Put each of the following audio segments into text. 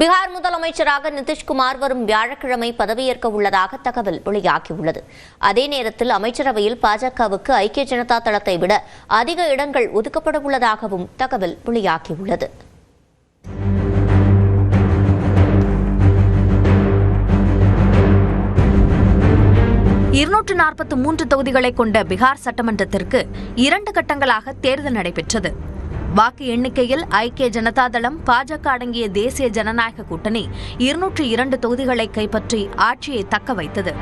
பீகார் முதலமைச்சராக நிதிஷ்குமார் வரும் வியாழக்கிழமை பதவியேற்க உள்ளதாக தகவல் வெளியாகியுள்ளது. அதே நேரத்தில் அமைச்சரவையில் பாஜகவுக்கு ஐக்கிய ஜனதா தளத்தை விட அதிக இடங்கள் ஒதுக்கப்பட உள்ளதாகவும் தகவல் வெளியாகியுள்ளது. இருநூற்று நாற்பத்தி மூன்று தொகுதிகளை கொண்ட பீகார் சட்டமன்றத்திற்கு இரண்டு கட்டங்களாக தேர்தல் நடைபெற்றது. வாக்கு எண்ணிக்கையில் ஐக்கிய ஜனதாதளம் பாஜக அடங்கிய தேசிய ஜனநாயக கூட்டணி இருநூற்றி இரண்டு தொகுதிகளை கைப்பற்றி ஆட்சியை தக்க வைத்தது.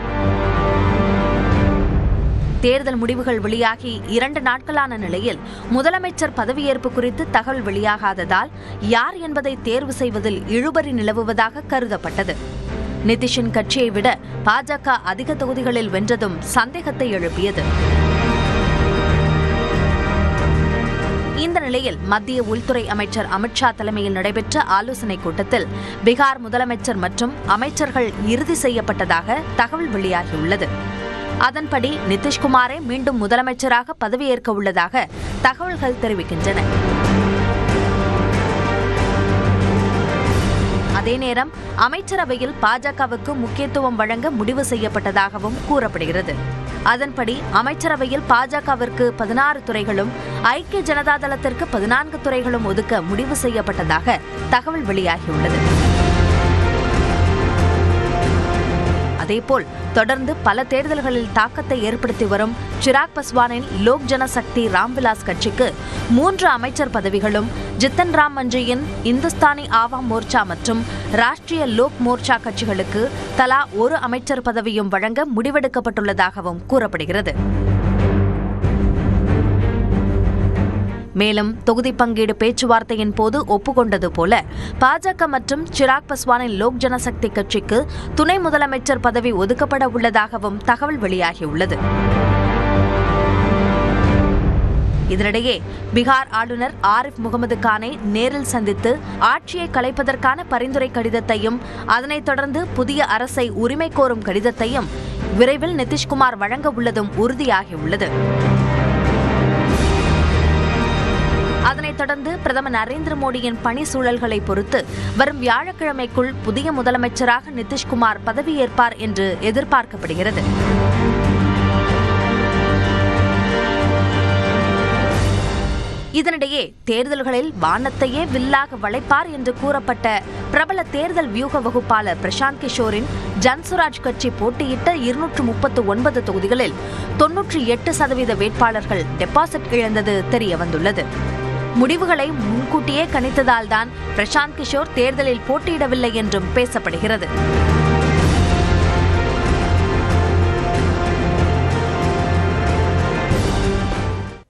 தேர்தல் முடிவுகள் வெளியாகி இரண்டு நாட்களான நிலையில் முதலமைச்சர் பதவியேற்பு குறித்து தகவல் வெளியாகாததால் யார் என்பதை தேர்வு செய்வதில் இழுபறி நிலவுவதாக கருதப்பட்டது. நிதிஷின் கட்சியை விட பாஜக அதிக தொகுதிகளில் வென்றதும் சந்தேகத்தை எழுப்பியது. இந்த நிலையில் மத்திய உள்துறை அமைச்சர் அமித்ஷா தலைமையில் நடைபெற்ற ஆலோசனைக் கூட்டத்தில் பீகார் முதலமைச்சர் மற்றும் அமைச்சர்கள் இறுதி செய்யப்பட்டதாக தகவல் வெளியாகியுள்ளது. அதன்படி நிதிஷ்குமாரே மீண்டும் முதலமைச்சராக பதவியேற்க உள்ளதாக தகவல்கள் தெரிவிக்கின்றன. அதே நேரம் அமைச்சரவையில் பாஜகவுக்கு முக்கியத்துவம் வழங்க முடிவு செய்யப்பட்டதாகவும் கூறப்படுகிறது. அதன்படி அமைச்சரவையில் பாஜகவிற்கு பதினாறு துறைகளும் ஐக்கிய ஜனதா தளத்திற்கு பதினான்கு துறைகளும் ஒதுக்க முடிவு செய்யப்பட்டதாக தகவல் வெளியாகியுள்ளது. அதேபோல் தொடர்ந்து பல தேர்தல்களில் தாக்கத்தை ஏற்படுத்தி வரும் சிராக் பஸ்வானின் லோக் ஜனசக்தி ராம்விலாஸ் கட்சிக்கு மூன்று அமைச்சர் பதவிகளும் ஜித்தன் ராம் மஞ்சியின் இந்துஸ்தானி ஆவாம் மோர்ச்சா மற்றும் ராஷ்டிரிய லோக் மோர்ச்சா கட்சிகளுக்கு தலா ஒரு அமைச்சர் பதவியும் வழங்க முடிவெடுக்கப்பட்டுள்ளதாகவும் கூறப்படுகிறது. மேலும் தொகுதி பங்கீடு பேச்சுவார்த்தையின் போது ஒப்புக்கொண்டது போல பாஜக மற்றும் சிராக் பஸ்வானின் லோக் ஜனசக்தி கட்சிக்கு துணை முதலமைச்சர் பதவி ஒதுக்கப்பட உள்ளதாகவும் தகவல் வெளியாகியுள்ளது. இதனிடையே பீகார் ஆளுநர் ஆரிஃப் முகமது கானை நேரில் சந்தித்து ஆட்சியை கலைப்பதற்கான பரிந்துரை கடிதத்தையும் அதனைத் தொடர்ந்து புதிய அரசை உரிமை கோரும் கடிதத்தையும் விரைவில் நிதிஷ்குமார் வழங்க உள்ளதும் உறுதியாகியுள்ளது. அதனைத் தொடர்ந்து பிரதமர் நரேந்திர மோடியின் பணி சூழல்களை பொறுத்து வரும் வியாழக்கிழமைக்குள் புதிய முதலமைச்சராக நிதிஷ்குமார் பதவியேற்பார் என்று எதிர்பார்க்கப்படுகிறது. இதனிடையே தேர்தல்களில் வானத்தையே வில்லாக வளைப்பார் என்று கூறப்பட்ட பிரபல தேர்தல் வியூக வகுப்பாளர் பிரசாந்த் கிஷோரின் ஜன்சுராஜ் கட்சி போட்டியிட்ட இருநூற்று முப்பத்து ஒன்பது தொகுதிகளில் தொன்னூற்றி எட்டு சதவீத வேட்பாளர்கள் டெபாசிட் இழந்தது தெரியவந்துள்ளது. முடிவுகளை முன்கூட்டியே கணித்ததால்தான் பிரசாந்த் கிஷோர் தேர்தலில் போட்டியிடவில்லை என்றும் பேசப்படுகிறது.